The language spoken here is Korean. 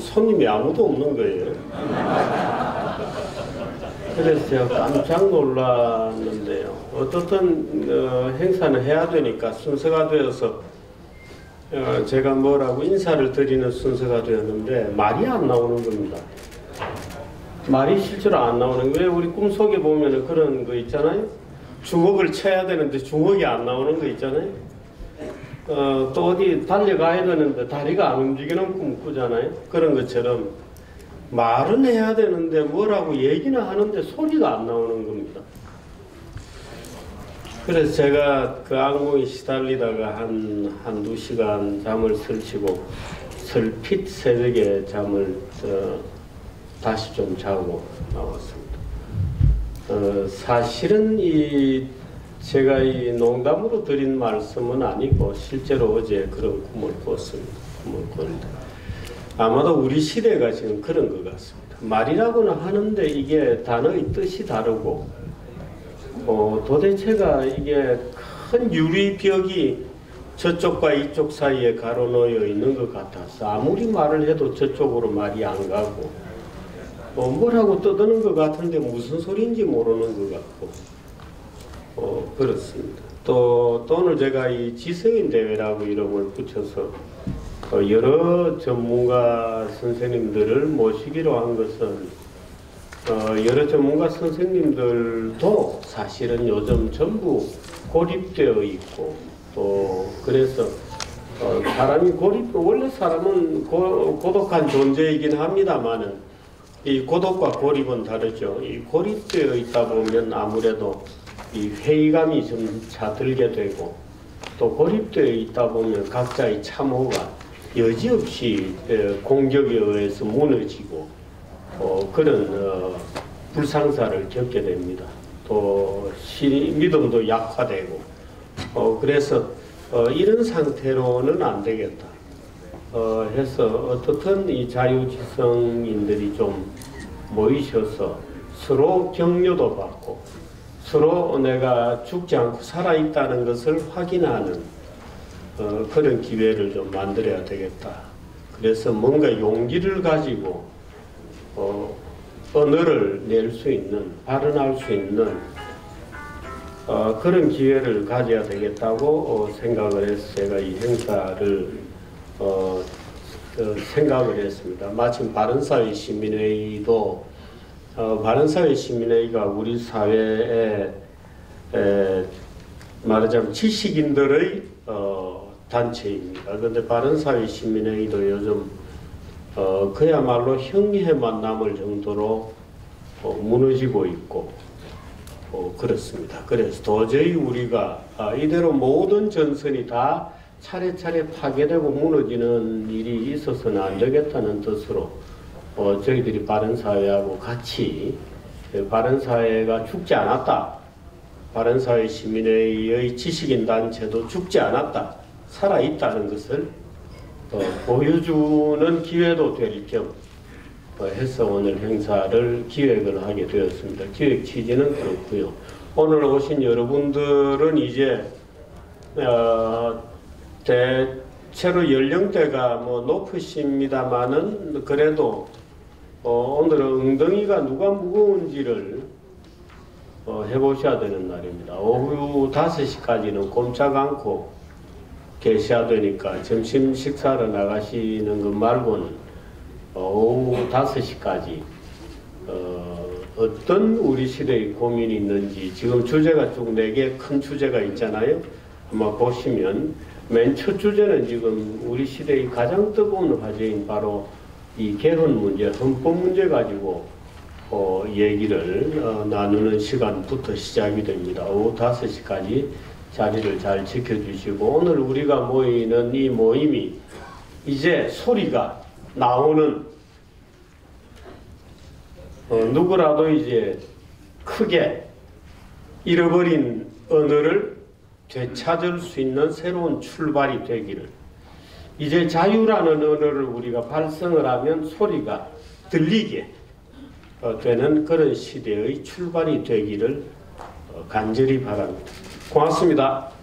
손님이 아무도 없는 거예요. 그래서 제가 깜짝 놀랐는데요. 어떻든 어, 행사는 해야 되니까 순서가 되어서 어, 제가 뭐라고 인사를 드리는 순서가 되었는데 말이 안 나오는 겁니다. 말이 실제로 안 나오는 거예요. 왜 우리 꿈속에 보면 그런 거 있잖아요. 주먹을 쳐야 되는데 주먹이 안 나오는 거 있잖아요. 어, 또 어디 달려가야 되는데 다리가 안 움직이는 꿈 꾸잖아요. 그런 것처럼 말은 해야 되는데 뭐라고 얘기는 하는데 소리가 안 나오는 겁니다. 그래서 제가 그 악몽에 시달리다가 한, 한두 시간 잠을 설치고 설핏 새벽에 잠을 어, 다시 좀 자고 나왔습니다. 어, 사실은 이 제가 이 농담으로 드린 말씀은 아니고 실제로 어제 그런 꿈을 꿨습니다. 꿈을 꿨는데 아마도 우리 시대가 지금 그런 것 같습니다. 말이라고는 하는데 이게 단어의 뜻이 다르고 어, 도대체가 이게 큰 유리벽이 저쪽과 이쪽 사이에 가로놓여 있는 것 같아서 아무리 말을 해도 저쪽으로 말이 안 가고 어, 뭐라고 떠드는 것 같은데 무슨 소리인지 모르는 것 같고 어, 그렇습니다. 또, 또 오늘 제가 이 지성인 대회라고 이름을 붙여서 어, 여러 전문가 선생님들을 모시기로 한 것은 어, 여러 전문가 선생님들도 사실은 요즘 전부 고립되어 있고 또 그래서 어, 사람이 고립 원래 사람은 고, 고독한 존재이긴 합니다만은 이 고독과 고립은 다르죠. 이 고립되어 있다 보면 아무래도 이 회의감이 좀 차들게 되고 또 고립되어 있다 보면 각자의 참호가 여지없이 에, 공격에 의해서 무너지고 어, 그런 어, 불상사를 겪게 됩니다. 또 시, 믿음도 약화되고 어, 그래서 어, 이런 상태로는 안 되겠다. 어, 해서 어떻든 이 자유지성인들이 좀 모이셔서 서로 격려도 받고 서로 내가 죽지 않고 살아있다는 것을 확인하는 어, 그런 기회를 좀 만들어야 되겠다. 그래서 뭔가 용기를 가지고 어, 언어를 낼 수 있는, 발언할 수 있는 어, 그런 기회를 가져야 되겠다고 어, 생각을 해서 제가 이 행사를 어, 어, 생각을 했습니다. 마침 바른사회 시민회의도 어, 바른사회 시민회의가 우리 사회에 에, 말하자면 지식인들의 어, 단체입니다. 그런데 바른사회 시민회의도 요즘 어, 그야말로 형해만 남을 정도로 어, 무너지고 있고 어, 그렇습니다. 그래서 도저히 우리가 아, 이대로 모든 전선이 다 차례차례 파괴되고 무너지는 일이 있어서는 안 되겠다는 뜻으로 어, 저희들이 바른 사회하고 같이 그 바른 사회가 죽지 않았다. 바른 사회 시민회의 지식인 단체도 죽지 않았다. 살아있다는 것을 어, 보여주는 기회도 될겸 어, 해서 오늘 행사를 기획을 하게 되었습니다. 기획 취지는 그렇고요. 오늘 오신 여러분들은 이제 어, 대체로 연령대가 뭐 높으십니다만은 그래도 어, 오늘은 엉덩이가 누가 무거운지를 어, 해보셔야 되는 날입니다. 오후 5시까지는 꼼짝 않고 계셔야 되니까 점심 식사를 나가시는 것 말고는 오후 5시까지 어, 어떤 우리 시대의 고민이 있는지 지금 주제가 쭉 네 개 큰 주제가 있잖아요. 한번 보시면 맨 첫 주제는 지금 우리 시대의 가장 뜨거운 화제인 바로 이 개헌 문제, 헌법 문제 가지고 어, 얘기를 어, 나누는 시간부터 시작이 됩니다. 오후 5시까지 자리를 잘 지켜주시고 오늘 우리가 모이는 이 모임이 이제 소리가 나오는 어, 누구라도 이제 크게 잃어버린 언어를 되찾을 수 있는 새로운 출발이 되기를 이제 자유라는 언어를 우리가 발성을 하면 소리가 들리게 어, 되는 그런 시대의 출발이 되기를 어, 간절히 바랍니다. 고맙습니다.